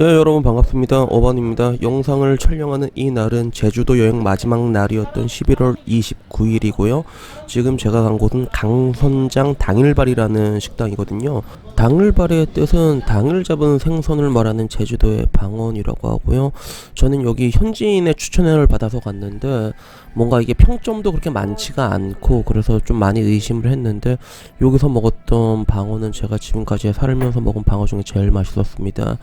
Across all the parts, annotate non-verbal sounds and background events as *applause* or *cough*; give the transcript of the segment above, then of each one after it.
예, 여러분 반갑습니다. 어반입니다. 영상을 촬영하는 이 날은 제주도 여행 마지막 날이었던 11월 29일이고요. 지금 제가 간 곳은 강선장 당일발이라는 식당이거든요. 당일발의 뜻은 당일 잡은 생선을 말하는 제주도의 방언이라고 하고요. 저는 여기 현지인의 추천을 받아서 갔는데 뭔가 이게 평점도 그렇게 많지가 않고 그래서 좀 많이 의심을 했는데 여기서 먹었던 방어는 제가 지금까지 살면서 먹은 방어 중에 제일 맛있었습니다.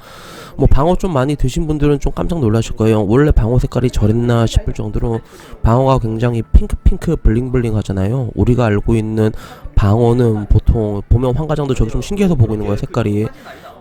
뭐 방어 좀 많이 드신 분들은 좀 깜짝 놀라실 거예요. 원래 방어 색깔이 저랬나 싶을 정도로 방어가 굉장히 핑크핑크 블링블링 하잖아요. 우리가 알고 있는 방어는 보통 보면 황가장도 저기 좀 신기해서 보고 있는 거예요. 색깔이.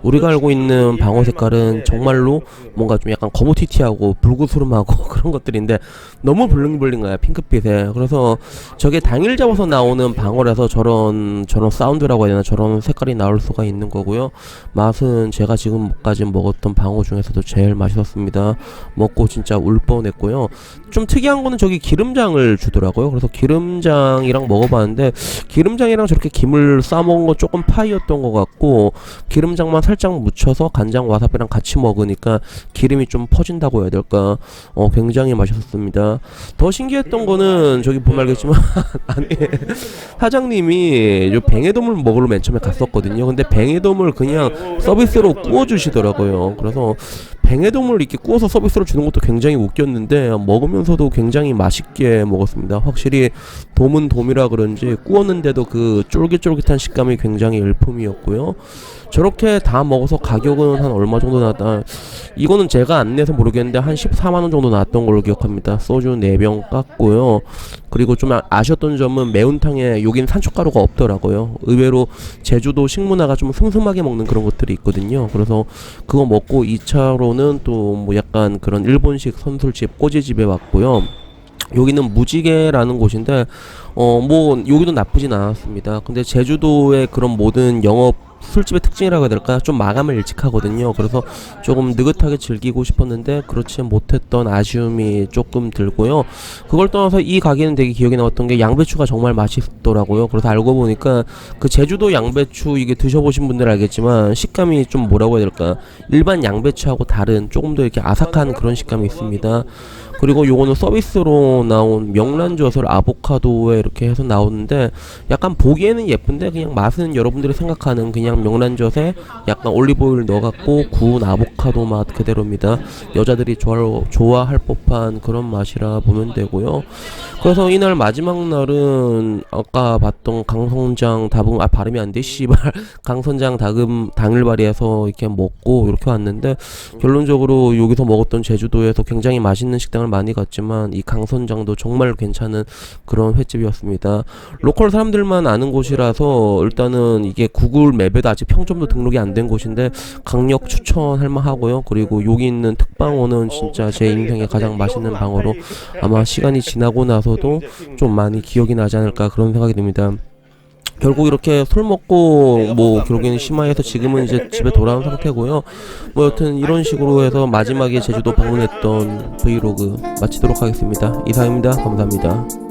우리가 알고 있는 방어 색깔은 정말로 뭔가 좀 약간 거무튀튀하고 불구스름하고 *laughs* 그런 것들인데 너무 블링블링해요 핑크빛에. 그래서 저게 당일 잡아서 나오는 방어라서 저런 저런 사운드라고 해야 되나? 저런 색깔이 나올 수가 있는 거고요. 맛은 제가 지금까지 먹었던 방어 중에서도 제일 맛있었습니다. 먹고 진짜 울 뻔했고요. 좀 특이한 거는 저기 기름장을 주더라고요. 그래서 기름장이랑 먹어봤는데 기름장이랑 저렇게 김을 싸먹은 거 조금 파이였던 것 같고 기름장만 살짝 묻혀서 간장 와사비랑 같이 먹으니까 기름이 좀 퍼진다고 해야 될까? 어 굉장히 맛있었습니다. 더 신기했던 거는 저기 보면 알겠지만 *laughs* 아니 사장님이 요 뱅에돔을 먹으러 맨 처음에 갔었거든요. 근데 뱅에돔을 그냥 서비스로 구워 주시더라고요. 그래서 뱅에돔을 이렇게 구워서 서비스로 주는 것도 굉장히 웃겼는데 먹으면서도 굉장히 맛있게 먹었습니다. 확실히 돔은 돔이라 그런지 구웠는데도 그 쫄깃쫄깃한 식감이 굉장히 일품이었고요. 저렇게 다 먹어서 가격은 한 얼마 정도 나왔다. 이거는 제가 안 내서 모르겠는데 한 14만원 정도 나왔던 걸로 기억합니다. 소주 4병 깠고요. 그리고 좀 아- 아쉬웠던 점은 매운탕에 여긴 산초가루가 없더라고요. 의외로 제주도 식문화가 좀 슴슴하게 먹는 그런 것들이 있거든요. 그래서 그거 먹고 2차로는 또 뭐 약간 그런 일본식 선술집 꼬지집에 왔고요. 여기는 무지개라는 곳인데 어 뭐 여기도 나쁘진 않았습니다. 근데 제주도의 그런 모든 영업 술집의 특징이라고 해야 될까? 좀 마감을 일찍 하거든요. 그래서 조금 느긋하게 즐기고 싶었는데 그렇지 못했던 아쉬움이 조금 들고요. 그걸 떠나서 이 가게는 되게 기억에 남았던 게 양배추가 정말 맛있더라고요. 그래서 알고 보니까 그 제주도 양배추 이게 드셔보신 분들 알겠지만 식감이 좀 뭐라고 해야 될까? 일반 양배추하고 다른 조금 더 이렇게 아삭한 그런 식감이 있습니다. 그리고 요거는 서비스로 나온 명란젓을 아보카도에 이렇게 해서 나오는데 약간 보기에는 예쁜데 그냥 맛은 여러분들이 생각하는 그냥 명란젓에 약간 올리브오일 넣어갖고 구운 아보카도 맛 그대로입니다. 여자들이 좋아할, 좋아할 법한 그런 맛이라 보면 되고요. 그래서 이날 마지막 날은 아까 봤던 강성장 다금 아 발음이 안 돼 씨발 *laughs* 강선장 다금 당일발이에서 이렇게 먹고 이렇게 왔는데 결론적으로 여기서 먹었던 제주도에서 굉장히 맛있는 식당을 많이 갔지만 이 강선장도 정말 괜찮은 그런 횟집이 었습니다. 로컬 사람들만 아는 곳이라서 일단은 이게 구글 맵에도 아직 평점도 등록이 안 된 곳인데 강력 추천할 만하고요. 그리고 여기 있는 특방어는 진짜 제 인생에 가장 맛있는 방어로 아마 시간이 지나고 나서도 좀 많이 기억이 나지 않을까 그런 생각이 듭니다. 결국 이렇게 술 먹고 뭐 결국에는 심화해서 지금은 이제 집에 돌아온 상태고요. 뭐 여튼 이런 식으로 해서 마지막에 제주도 방문했던 브이로그 마치도록 하겠습니다. 이상입니다. 감사합니다.